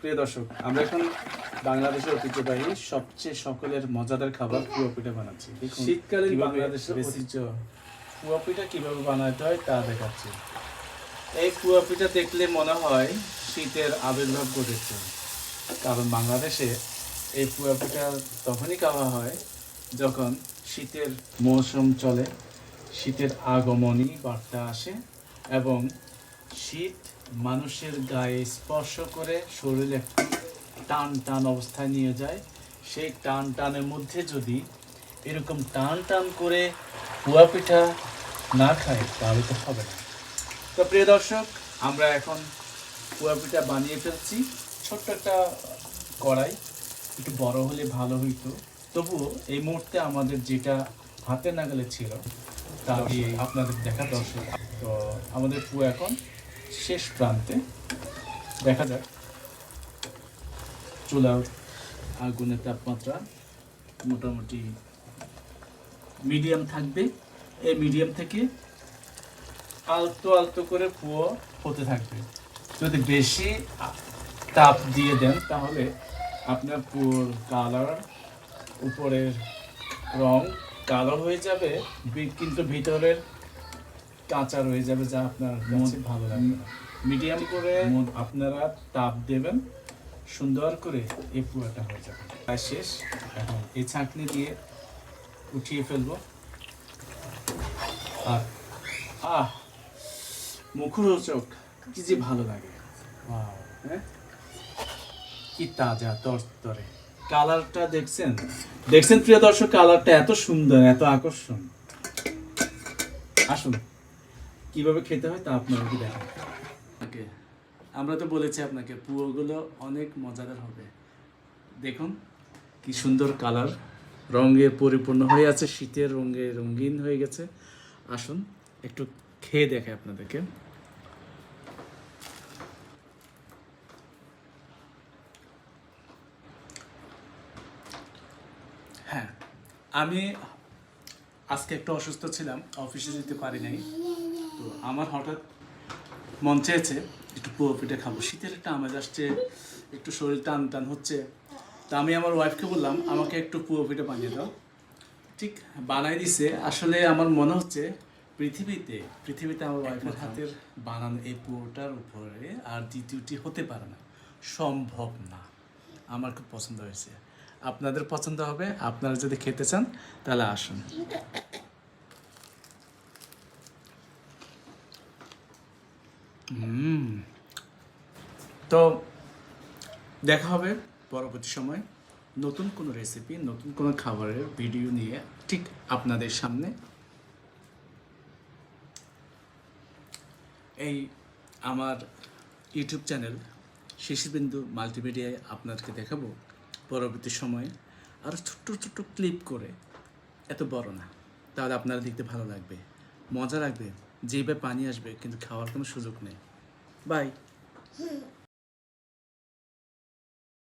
প্রিয় দর্শক আমরা এখন বাংলাদেশের ঐতিহ্যবাহী সবচেয়ে সকলের মজাদার খাবার পুয়া পিঠা বানাচ্ছি। শীতকালীন বাংলাদেশের ঐতিহ্য। পুয়া পিঠা কীভাবে বানাতে হয় তা দেখাচ্ছি। এই পুয়া পিঠা দেখলে মনে হয় শীতের আবির্ভাব ঘটেছে। কারণ বাংলাদেশে এই পুয়া পিঠা তখনই খাওয়া হয় যখন শীতের মৌসুম চলে শীতের আগমনী বার্তা আসে এবং শীত মানুষের গায়ে স্পর্শ করে শরীরে টান টান অবস্থায় নিয়ে যায়। সেই টান টানের মধ্যে যদি এরকম টান টান করে পুয়া পিঠা না খায়, তাহলে তো হবে না। তো প্রিয় দর্শক, আমরা এখন পুয়া পিঠা বানিয়ে ফেলছি। ছোট্ট একটা কড়াই, একটু বড় হলে ভালো হইতো। তবুও এই মুহূর্তে আমাদের যেটা হাতে নাগালে ছিল, তা দিয়ে আপনাদের দেখা দর্শক তো আমাদের পুয়া এখন শেষ প্রান্তে, দেখা যাক, চুলার আগুনের তাপমাত্রা মোটামুটি মিডিয়াম থাকবে। এই মিডিয়াম থেকে আলতো আলতো করে পুয়ো হতে থাকবে। যদি বেশি তাপ দিয়ে দেন, তাহলে আপনার পুয়োর কালার উপরের রং কালো হয়ে যাবে। কিন্তু ভিতরের কাঁচা রয়ে যাবে যা আপনার কাছে ভালো লাগবে মিডিয়াম করে আপনারা তাপ দেবেন সুন্দর করে এই পুয়াটা হয়ে যাবে। প্রায় শেষ। এখন এই ছাঁকনি দিয়ে উঠিয়ে ফেলব। আর আহ মুখরোচক কি যে ভালো লাগে। হ্যাঁ? কি তাজা তরতরে। কালারটা দেখছেন? দেখছেন প্রিয় দর্শক কালারটা এত সুন্দর এত আকর্ষণ। আসুন। কীভাবে খেতে হয় তা আপনাদেরকে দেখাই ওকে, আমরা তো বলেছি আপনাকে পুয়োগুলো অনেক মজাদার হবে। দেখুন, কি সুন্দর কালার। রঙে পরিপূর্ণ হয়ে আছে, শীতের রঙে রঙিন হয়ে গেছে। আসুন, একটু খেয়ে দেখে আপনাদেরকে। হ্যাঁ আমি আজকে একটু অসুস্থ ছিলাম, অফিসে যেতে পারি নাই। তো আমার হঠাৎ মন চেয়েছে একটু পুয়ো পিঠে খাব। শীতের একটা আমেজ আসছে একটু শরীর টান টান হচ্ছে। তা আমি আমার ওয়াইফকে বললাম আমাকে একটু পুয়ো পিঠে বানিয়ে দাও। ঠিক বানাই দিছে। আসলে আমার মনে হচ্ছে পৃথিবীতে পৃথিবীতে আমার ওয়াইফের হাতের বানানো এই পুরোটার উপরে আর দ্বিতীয়টি হতে পারে না। সম্ভব না। আমার খুব পছন্দ হয়েছে। আপনাদের পছন্দ হবে আপনারা যদি খেতে চান তাহলে আসুন। তো দেখা হবে পরবর্তী সময়। নতুন কোনো রেসিপি নতুন কোনো খাবারের ভিডিও নিয়ে ঠিক আপনাদের সামনে। এই আমার ইউটিউব চ্যানেল শিশুবিন্দু মাল্টিমিডিয়ায় আপনাদেরকে দেখাবো পরবর্তী সময়ে। আরও ছোট্ট ছোট্ট ক্লিপ করে। এত বড় না। তাহলে আপনারা দেখতে ভালো লাগবে, মজা লাগবে। যেভাবে পানি আসবে কিন্তু খাওয়ার কোনো সুযোগ নেই। বাই